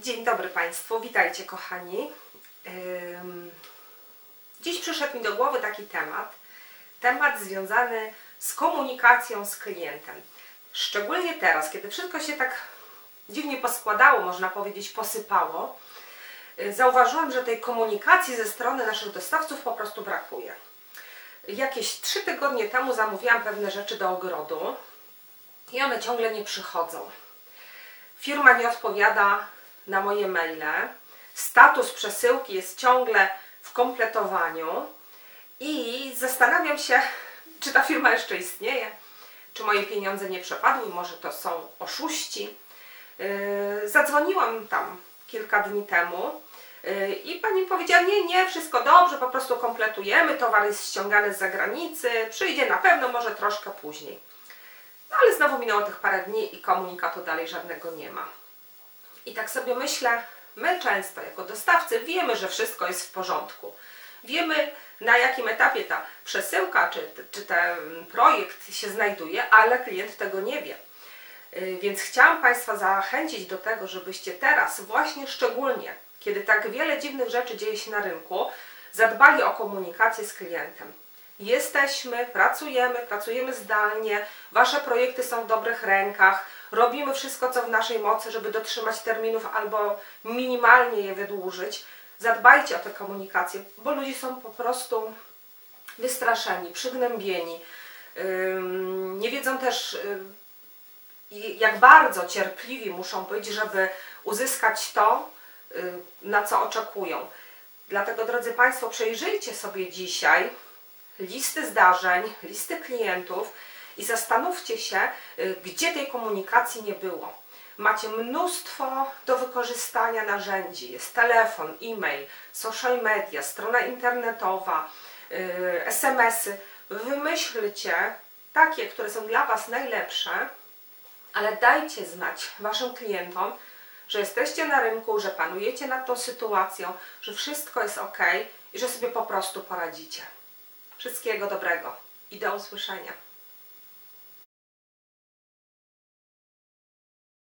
Dzień dobry Państwu, witajcie kochani. Dziś przyszedł mi do głowy taki temat. Temat związany z komunikacją z klientem. Szczególnie teraz, kiedy wszystko się tak dziwnie poskładało, można powiedzieć, posypało, y, zauważyłam, że tej komunikacji ze strony naszych dostawców po prostu brakuje. Jakieś trzy tygodnie temu zamówiłam pewne rzeczy do ogrodu i one ciągle nie przychodzą. Firma nie odpowiada na moje maile. Status przesyłki jest ciągle w kompletowaniu i zastanawiam się, czy ta firma jeszcze istnieje, czy moje pieniądze nie przepadły, może to są oszuści. Yy, Zadzwoniłam tam kilka dni temu yy, i pani powiedziała: Nie, nie, wszystko dobrze, po prostu kompletujemy, towar jest ściągany z zagranicy, przyjdzie na pewno, może troszkę później. No ale znowu minęło tych parę dni i komunikatu dalej żadnego nie ma. I tak sobie myślę, my często jako dostawcy wiemy, że wszystko jest w porządku. Wiemy na jakim etapie ta przesyłka czy, czy ten projekt się znajduje, ale klient tego nie wie. Yy, Więc chciałam Państwa zachęcić do tego, żebyście teraz, właśnie szczególnie, kiedy tak wiele dziwnych rzeczy dzieje się na rynku, zadbali o komunikację z klientem. Jesteśmy, pracujemy, pracujemy zdalnie, Wasze projekty są w dobrych rękach, robimy wszystko, co w naszej mocy, żeby dotrzymać terminów albo minimalnie je wydłużyć. Zadbajcie o tę komunikację, bo ludzie są po prostu wystraszeni, przygnębieni. Nie wiedzą też, i jak bardzo cierpliwi muszą być, żeby uzyskać to, y, na co oczekują. Dlatego, drodzy Państwo, przejrzyjcie sobie dzisiaj listy zdarzeń, listy klientów i zastanówcie się, y, gdzie tej komunikacji nie było. Macie mnóstwo do wykorzystania narzędzi. Jest telefon, e-mail, social media, strona internetowa, y, SMS-y. Wymyślcie takie, które są dla Was najlepsze, ale dajcie znać Waszym klientom, że jesteście na rynku, że panujecie nad tą sytuacją, że wszystko jest ok i że sobie po prostu poradzicie. Wszystkiego dobrego i do usłyszenia.